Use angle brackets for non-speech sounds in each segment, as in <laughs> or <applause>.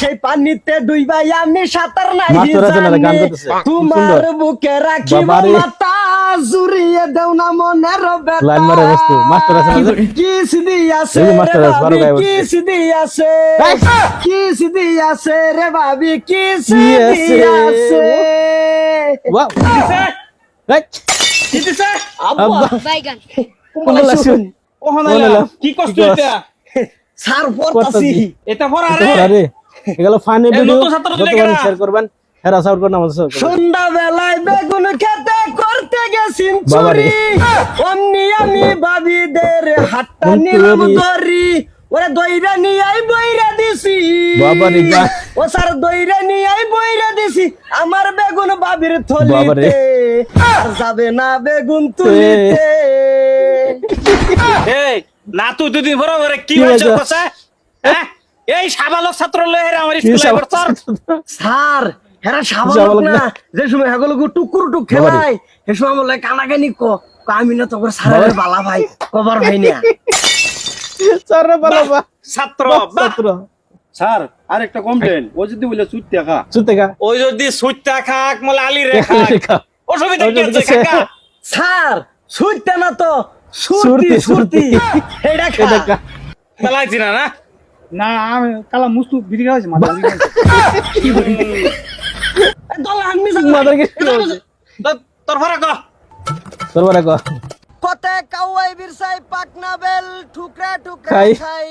সেই পানিতে দুই ভাই আমি সাঁতার নাই তোমার। বুকে রাখিব মাতা জুড়িয়ে দেও না মনের লাইন মারে বস্তু। মাস্টার আছে? কিস দিয়াছে মাস্টার আছে, বারো ভাবি কিস দিয়াছে কিস দিয়াছে রে ভাবি? কিস দিয়াছে। ওয়াও। আব্বা। বাইগান। কোন এলা? কি কষ্ট কি কষ্ট? এটা? সার পড়তাছি। পড়তাছি। এটা ভরা রে। এগুলো ফানি ভিডিও নতুন ছাত্র দিলে যতবার কেনা? শেয়ার করবেন হেরা সাউট করুন আমাদের সন্ধ্যা বেলায় বেগুন খেতে করতে গেছি চুরি। অমনি আমি ভাবিদের হাতটা নিলাম ধরি। ওরে দইরা নিয়াই বইরা দিছি। বাবারে, ও স্যার দইরা নিয়াই বইরা দিছি। আমার বেগুন বাবির। থলিতে। আর যাবে না বেগুন তুলিতে। না তুই দুদিন ভরা ভরে কি হয়েছে হয়েছে? কসে? হ্যাঁ? এই সাবালক ছাত্র লয়ে আমার স্কুলে পড়ছর স্যার হেরা সাবালক না। যে সময় হেগুলো টুকুর টুক। খেলাই সে সময় বলে কানাকানি ক। ক আমি না তোর স্যারের। বালা ভাই কবার ভাই না। চারে বাবা বা ছাত্র। ছাত্র। স্যার আর একটা কমপ্লেন ও যদি বলে সুদ টাকা। সুতে গা ওই যদি সুইটা খাক মলে আলি রে খাক অসুবিধা কি আছে কাকা? স্যার সুইতে না তো সুরতি। এটা খা না না? না আমি কালা মুস্তু বিড়ি খাওয়াছি মাথা দল আনমি মাদার কে তোর ভরা ক? তোর বারে কো? কতে কাওয়াই বিরসাই পাকনা বেল ঠুকরা ঠুকরা খাই।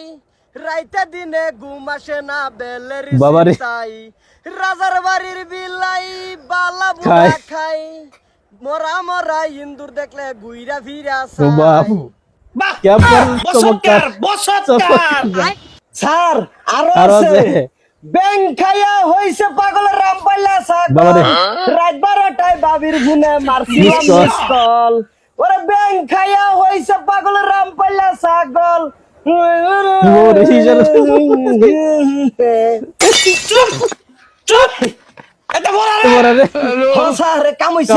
রাইতে দিনে ঘুম আসে না বেলের বাবারে। তাই রাজার বাড়ির বিলাই বালা বুড়া খাই। মরা মরা ইন্দুর দেখলে গুইরা ফিরা বাবু স্যার আরও আছে। ব্যাং খাইয়া হইছে পাগলের রাম পাইলা সাকল রাত বারোটায় বাবির গুনে মারছিলাম মিসকল ওরে ব্যাং খাইয়া হইছে পাগলের রাম পাইলা সাকল চুপ চুপ। এটা বড় রে হ্যাঁ, কাম হইছে।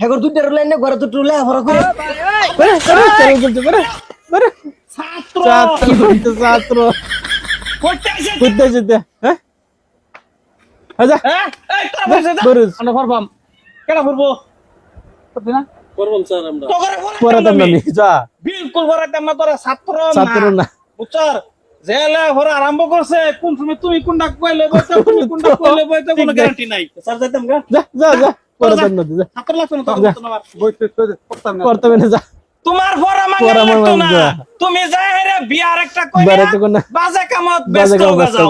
হেগর দুইটা লাইনে ঘরে তো টুলে ভরা করে। বারে বারে চলো চলতে বারে বারে ছাত্র ছাত্র করতে কইতে যেতে হ্যাঁ? আচ্ছা এই তোর বসে যা। বরুজ। আমরা ফরবাম কেডা ফরবো? করবি না? করবম স্যার আমরা। তোরে পরে তো নামি যা। বিলকুল ভরাইতাম না তোরা ছাত্র না। ছাত্র না। বুঝছর? জেলে ভরা আরম্ভ করছে কোন সময় তুমি কোনটা কইলে বইতে তুমি কোনটা <laughs> কইলে বইতে কোনো। গ্যারান্টি নাই। স্যার যাইতাম গা। যা যা যা। করতে যা তোমার। তুমি যাই রে বিয়ার একটা। বাজে কামত বাজে ব্যস্ত